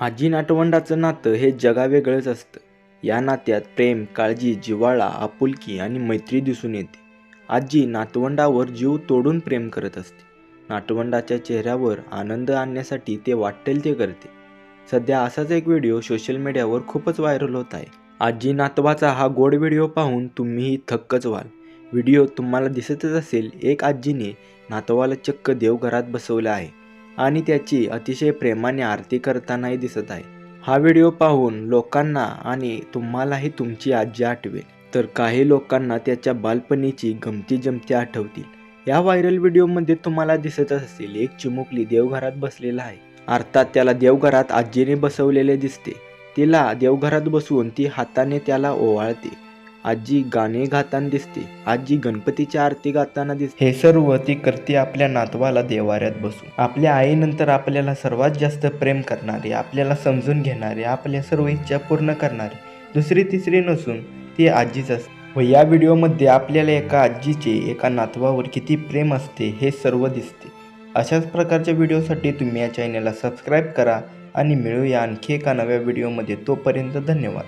आजी नातवंडाचं नातं हे जगावेगळंच असतं. या नात्यात प्रेम काळजी जिव्हाळा आपुलकी आणि मैत्री दिसून येते. आजी नातवंडावर जीव तोडून प्रेम करत असते. नातवंडाच्या चेहऱ्यावर आनंद आणण्यासाठी ते वाटेल ते करते. सध्या असाच एक व्हिडिओ सोशल मीडियावर खूपच व्हायरल होत आहे. आजी नातवाचा हा गोड व्हिडिओ पाहून तुम्हीही थक्कच व्हाल. व्हिडिओ तुम्हाला दिसतच असेल एक आजीने नातवाला चक्क देवघरात बसवलं आहे. आणि त्याची अतिशय प्रेमाने आरती करतानाही दिसत आहे. हा व्हिडिओ पाहून लोकांना आणि तुम्हालाही तुमची आजी आठवेल. तर काही लोकांना त्याच्या बालपणीची गमती जमती आठवतील. या व्हायरल व्हिडिओमध्ये तुम्हाला दिसत असेल एक चिमुकली देवघरात बसलेला आहे. अर्थात त्याला देवघरात आजीने बसवलेले दिसते. तिला देवघरात बसवून ती हाताने त्याला ओवाळते. आजी गाणे गाताना दिसते. आजी गणपतीची आरती गाताना दिसते. हे सर्व ती करते आपल्या नातवाला देवाऱ्यात बसून आपल्या आईनंतर आपल्याला सर्वात जास्त प्रेम करणारे आपल्याला समजून घेणारे आपल्या सर्व इच्छा पूर्ण करणारे दुसरी तिसरी नसून ती आजीच असते. व या व्हिडिओमध्ये आपल्याला एका आजीचे एका नातवावर किती प्रेम असते हे सर्व दिसते. अशाच प्रकारच्या व्हिडिओसाठी तुम्ही या चॅनलला सबस्क्राईब करा आणि मिळूया आणखी एका नव्या व्हिडिओमध्ये. तोपर्यंत धन्यवाद.